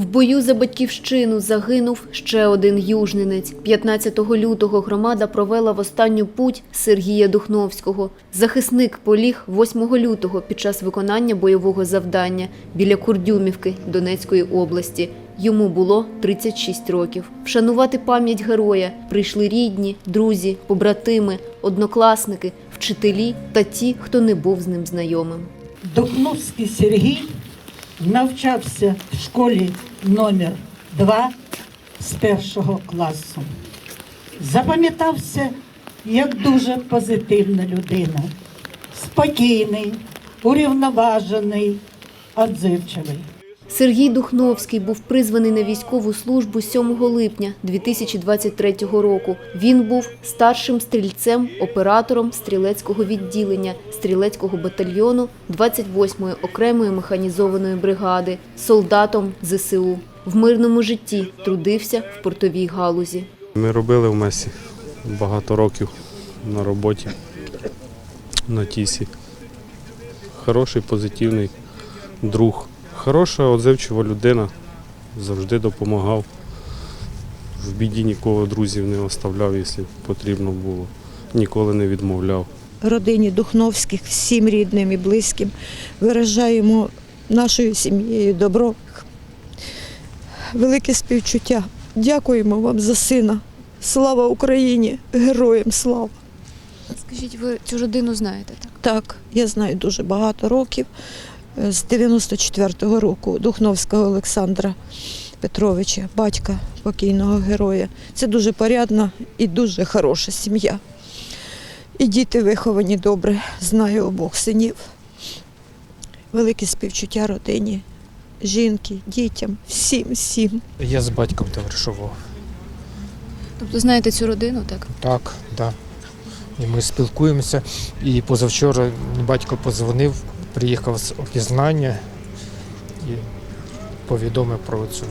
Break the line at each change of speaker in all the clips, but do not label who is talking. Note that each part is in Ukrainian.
В бою за батьківщину загинув ще один южненець. 15 лютого громада провела в останню путь Сергія Духновського. Захисник поліг 8 лютого під час виконання бойового завдання біля Курдюмівки Донецької області. Йому було 36 років. Вшанувати пам'ять героя прийшли рідні, друзі, побратими, однокласники, вчителі та ті, хто не був з ним знайомим.
Духновський Сергій навчався в школі номер 2 з першого класу. Запам'ятався як дуже позитивна людина, спокійний, урівноважений, отзивчивий.
Сергій Духновський був призваний на військову службу 7 липня 2023 року. Він був старшим стрільцем, оператором стрілецького відділення стрілецького батальйону 28-ї окремої механізованої бригади, солдатом ЗСУ. В мирному житті трудився в портовій галузі.
Ми робили в Месі багато років на роботі на тісі. Хороший, позитивний друг. Хороша, отзивчива людина. Завжди допомагав. В біді нікого друзів не оставляв, якщо потрібно було. Ніколи не відмовляв.
родині Духновських, всім рідним і близьким. Виражаємо нашою сім'єю добро. Велике співчуття. Дякуємо вам за сина. Слава Україні! Героям слава!
Скажіть, ви цю родину знаєте, так?
Так, я знаю дуже багато років. З 94-го року Духновського Олександра Петровича, батька покійного героя. Це дуже порядна і дуже хороша сім'я. І діти виховані добре, знаю обох синів. Велике співчуття родині, жінки, дітям, всім, всім.
Я з батьком товаришував.
Тобто знаєте цю родину, так?
Так, да. І ми спілкуємося. І позавчора батько подзвонив, приїхав з опізнання і повідомив про цю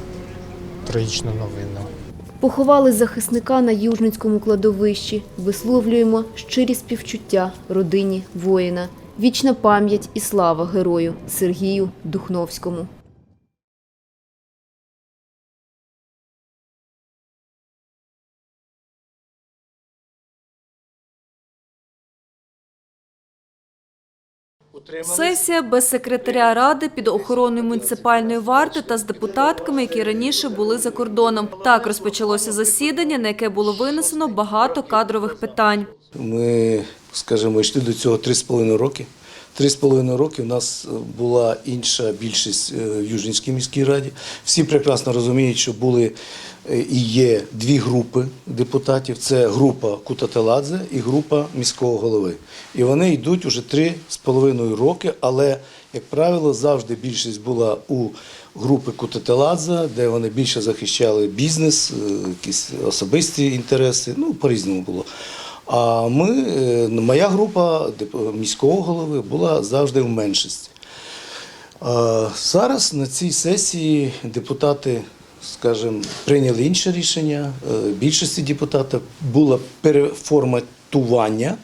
трагічну новину.
Поховали захисника на Южницькому кладовищі. Висловлюємо щирі співчуття родині воїна. Вічна пам'ять і слава герою Сергію Духновському.
Сесія без секретаря ради під охороною муніципальної варти та з депутатками, які раніше були за кордоном. Так розпочалося засідання, на яке було винесено багато кадрових питань.
Ми, скажімо, йшли до цього три з половиною роки. Три з половиною роки у нас була інша більшість е, в Южнінській міській раді. Всі прекрасно розуміють, що були е, і є дві групи депутатів: це група Кутателадзе і група міського голови. І вони йдуть уже три з половиною роки, але, як правило, завжди більшість була у групи Кутателадзе, де вони більше захищали бізнес, е, якісь особисті інтереси. Ну, по-різному було. А ми, е, моя група міського голови була завжди в меншості. Зараз на цій сесії депутати, скажімо, прийняли інше рішення. Е, Більшості депутатів було переформатування,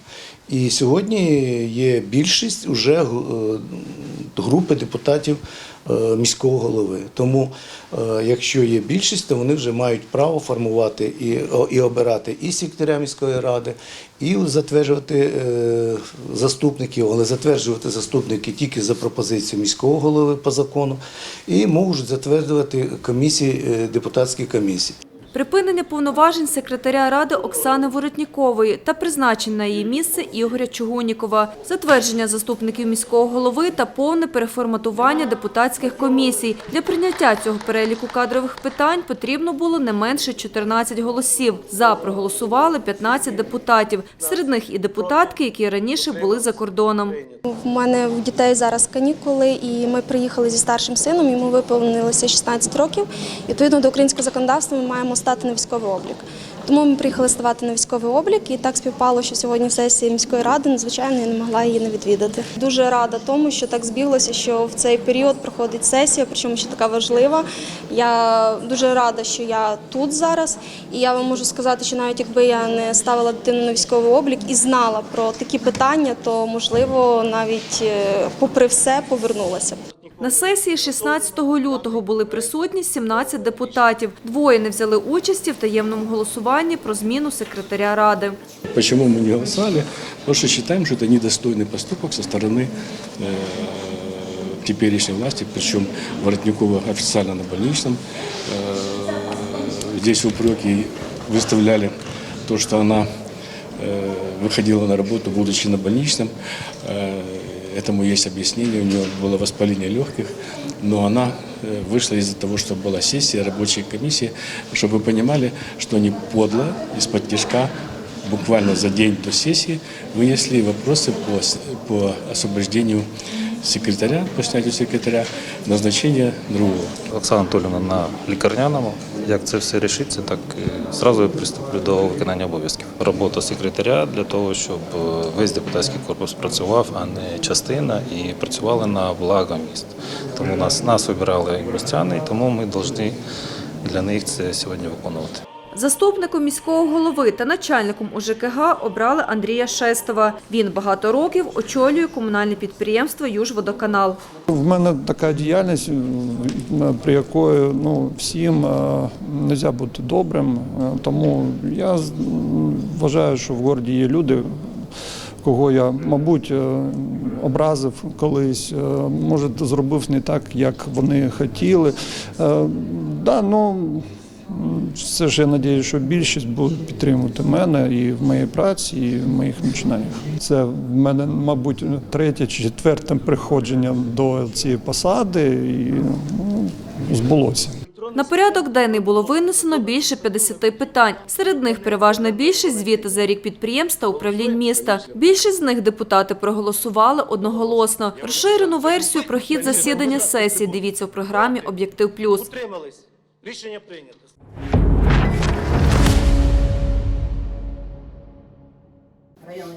і сьогодні є більшість уже е, групи депутатів е, міського голови. Тому, е, якщо є більшість, то вони вже мають право формувати і, і обирати і секретаря міської ради, і затверджувати заступників, але затверджувати заступники тільки за пропозицією міського голови по закону, і можуть затверджувати комісії, депутатські комісії.
Припинення повноважень секретаря ради Оксани Воротнікової та призначення на її місце Ігоря Чугунікова, затвердження заступників міського голови та повне переформатування депутатських комісій. Для прийняття цього переліку кадрових питань потрібно було не менше 14 голосів. За проголосували 15 депутатів, серед них і депутатки, які раніше були за кордоном.
В мене в дітей зараз канікули, і ми приїхали зі старшим сином. Йому виповнилося 16 років. І, Відповідно до українського законодавства, ми маємо стати на військовий облік. Тому ми приїхали ставати на військовий облік, і так співпало, що сьогодні сесія міської ради, надзвичайно, я не могла її не відвідати. Дуже рада тому, що так збіглося, що в цей період проходить сесія, причому ще така важлива. Я дуже рада, що я тут зараз, і я вам можу сказати, що навіть якби я не ставила дитину на військовий облік і знала про такі питання, то можливо навіть е, попри все повернулася.
На сесії 16 лютого були присутні 17 депутатів. Двоє не взяли участі в таємному голосуванні про зміну секретаря ради.
Почему мы не голосовали? Потому что считаем, что это недостойный поступок со стороны э, теперешней власти, причем Воротникова официально на больничном. Э, здесь упреки выставляли то, что она э, выходила на работу, будучи на больничном. Э, этому есть объяснение, у нее было воспаление легких, но она э, вышла из-за того, что была сессия рабочей комиссии, чтобы вы понимали, что они подло, из-под тяжка буквально за день до сессии вынесли вопросы по, с- по освобождению секретаря, по снятию секретаря, назначение другого.
Оксана Анатолівна на лікарняному. Як це все рішиться, так зразу приступлю до виконання обов'язків. Робота секретаря для того, щоб е, весь депутатський корпус працював, а не частина, і працювали на благо міст. Тому нас, нас обирали містяни, тому ми повинні для них це сьогодні виконувати.
Заступником міського голови та начальником УЖКГ обрали Андрія Шестова. Він багато років очолює комунальне підприємство «Южводоканал».
В мене така діяльність, е, при якої ну, всім не можна бути добрим. Е, Тому я вважаю, що в городі є люди, кого я, мабуть, е, образив колись, е, може, зробив не так, як вони хотіли. Е, Да, ну, все ж я сподіваюся, що більшість буде підтримувати мене і в моїй праці, і в моїх починаннях. Це в мене, мабуть, третє чи четверте приходження до цієї посади, і ну, збулося.
На порядок денний було винесено більше 50 питань. Серед них переважна більшість звіти за рік підприємств та управлінь міста. Більшість з них депутати проголосували одноголосно. Розширену версію про хід засідання сесії дивіться в програмі Об'єктив Плюс.
Рішення прийнято.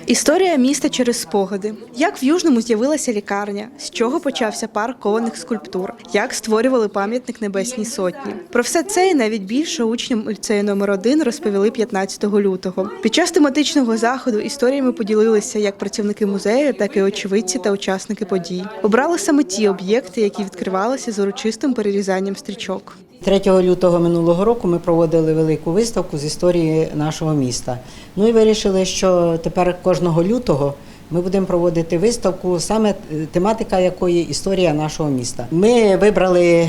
Історія міста через спогади. Як в Южному з'явилася лікарня, з чого почався парк кованих скульптур, як створювали пам'ятник Небесній Сотні. Про все це і навіть більше учням ліцею номер 1 розповіли 15 лютого. Під час тематичного заходу історіями поділилися як працівники музею, так і очевидці та учасники подій. Обрали саме ті об'єкти, які відкривалися з урочистим перерізанням стрічок.
3 лютого минулого року ми проводили велику виставку з історії нашого міста. Ну і вирішили, що тепер кожного лютого ми будемо проводити виставку, саме е, тематика якої історія нашого міста. Ми вибрали.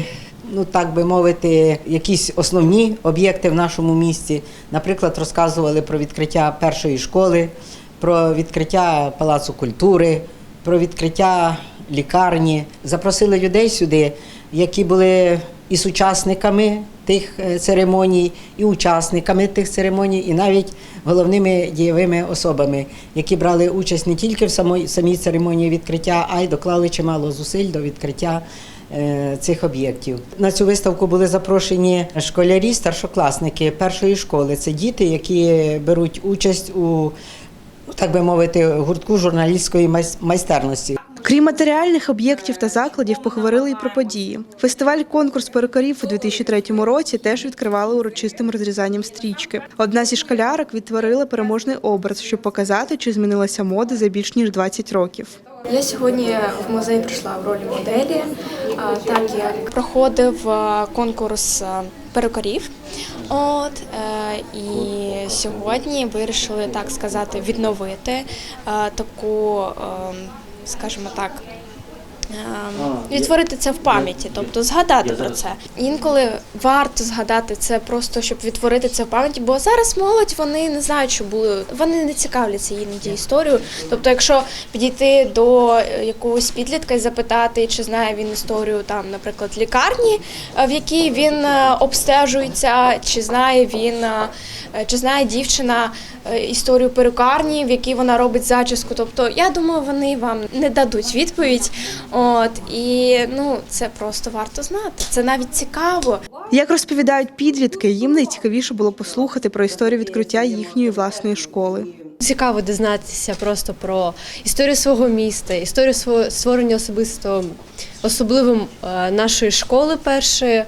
Ну, так би мовити, якісь основні об'єкти в нашому місті. Наприклад, розказували про відкриття першої школи, про відкриття палацу культури, про відкриття лікарні. Запросили людей сюди, які були і сучасниками тих е, церемоній, і учасниками тих церемоній, і навіть головними дієвими особами, які брали участь не тільки в самій, самій церемонії відкриття, а й доклали чимало зусиль до відкриття е, цих об'єктів. На цю виставку були запрошені школярі, старшокласники першої школи. Це діти, які беруть участь у так би мовити, гуртку журналістської майстерності.
Крім матеріальних об'єктів та закладів, поговорили і про події. Фестиваль конкурс перукарів у 2003 році теж відкривали урочистим розрізанням стрічки. Одна зі школярок відтворила переможний образ, щоб показати, чи змінилася мода за більш ніж 20 років.
Я сьогодні в музей прийшла в ролі моделі, так як проходив конкурс перукарів. От е, і сьогодні вирішили так сказати відновити таку, е, скажімо так. Відтворити це в пам'яті, тобто згадати про це. Інколи варто згадати це просто, щоб відтворити це в пам'яті, бо зараз молодь вони не знають, що були, вони не цікавляться іноді історією. Тобто, якщо підійти до е, якогось підлітка і запитати, чи знає він історію там, наприклад, лікарні, е, в якій він е, обстежується, чи знає він, чи знає дівчина історію перукарні, в якій вона робить зачіску. Тобто, я думаю, вони вам не дадуть відповідь. От і ну це просто варто знати. Це навіть цікаво.
Як розповідають підлітки, їм найцікавіше було послухати про історію відкриття їхньої власної школи.
Цікаво дізнатися просто про історію свого міста, історію свого створення особисто особливим е, нашої школи першої.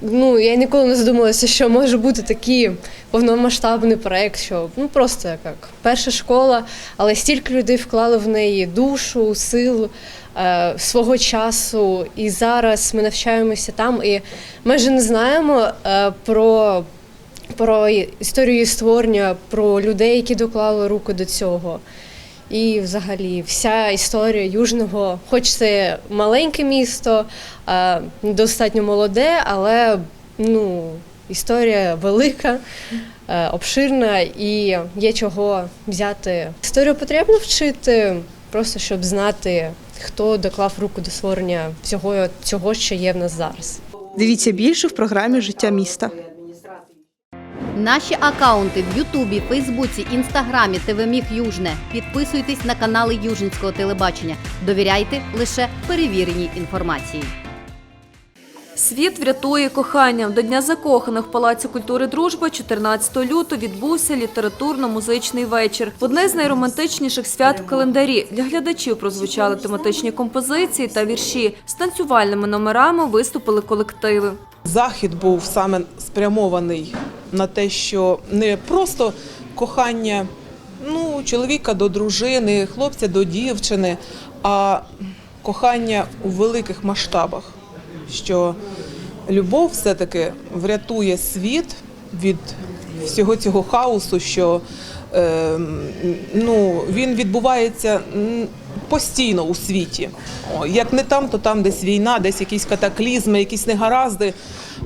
Ну, я ніколи не задумалася, що може бути такий повномасштабний проект, що ну просто як перша школа, але стільки людей вклали в неї душу, силу свого часу. І зараз ми навчаємося там і майже не знаємо е, про про історію створення, про людей, які доклали руку до цього. І взагалі вся історія Южного, хоч це маленьке місто, е, достатньо молоде, але ну, історія велика, е, обширна і є чого взяти. Історію потрібно вчити, просто щоб знати, хто доклав руку до створення всього цього, що є в нас зараз.
Дивіться більше в програмі Життя міста.
Наші акаунти в Ютубі, Фейсбуці, Інстаграмі, ТВ Міг Южне. Підписуйтесь на канали Южницького телебачення. Довіряйте лише перевіреній інформації.
Світ врятує кохання. До Дня закоханих в Палаці культури Дружба 14 лютого відбувся літературно-музичний вечір. Одне з найромантичніших свят в календарі. Для глядачів прозвучали тематичні композиції та вірші. З танцювальними номерами виступили колективи.
Захід був саме спрямований на те, що не просто кохання ну, чоловіка до дружини, хлопця до дівчини, а кохання у великих масштабах. Що любов все-таки врятує світ від всього цього хаосу, що е, ну, він відбувається постійно у світі. Як не там, то там десь війна, десь якісь катаклізми, якісь негаразди.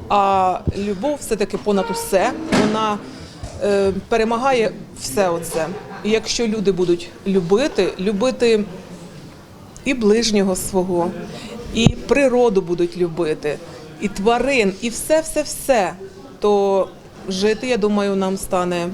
А любов все-таки понад усе, вона е, перемагає все оце. І якщо люди будуть любити, любити і ближнього свого, і природу будуть любити, і тварин, і все, все, все, то жити, я думаю, нам стане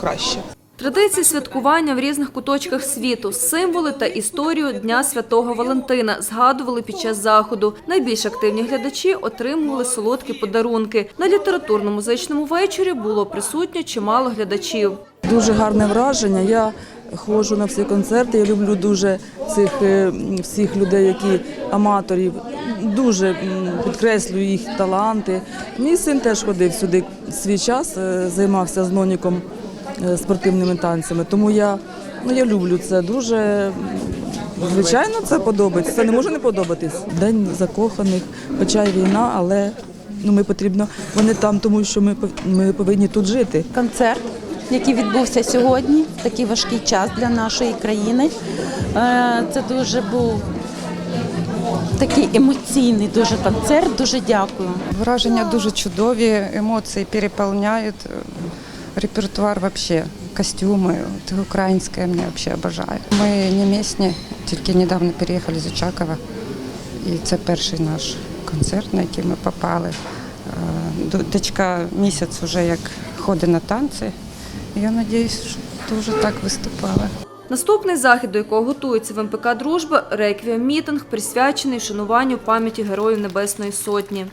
краще.
Традиції святкування в різних куточках світу, символи та історію Дня Святого Валентина згадували під час заходу. Найбільш активні глядачі отримували солодкі подарунки. На літературно-музичному вечорі було присутньо чимало глядачів.
Дуже гарне враження. Я ходжу на всі концерти. Я люблю дуже цих е, всіх людей, які аматорів. Дуже підкреслюю їх таланти. Мій син теж ходив сюди свій час, е, займався з ноніком е, спортивними танцями. Тому я, ну, я люблю це дуже. Звичайно, це подобається. Це не може не подобатись. День закоханих, хоча й війна, але ну, ми потрібно. Вони там, тому що ми, ми повинні тут жити.
концерт, який відбувся сьогодні, такий важкий час для нашої країни. Е, Це дуже був такий емоційний дуже концерт. Дуже дякую.
Враження дуже чудові, емоції переповняють. Репертуар вообще, костюми, українське мені взагалі обожаю. Ми не місні, тільки недавно переїхали з Очакова. І це перший наш концерт, на який ми попали. Е, Дочка місяць вже як ходить на танці. Я сподіваюся, що дуже так виступала.
Наступний захід, до якого готується в МПК Дружба, реквієм мітинг, присвячений вшануванню пам'яті Героїв Небесної Сотні.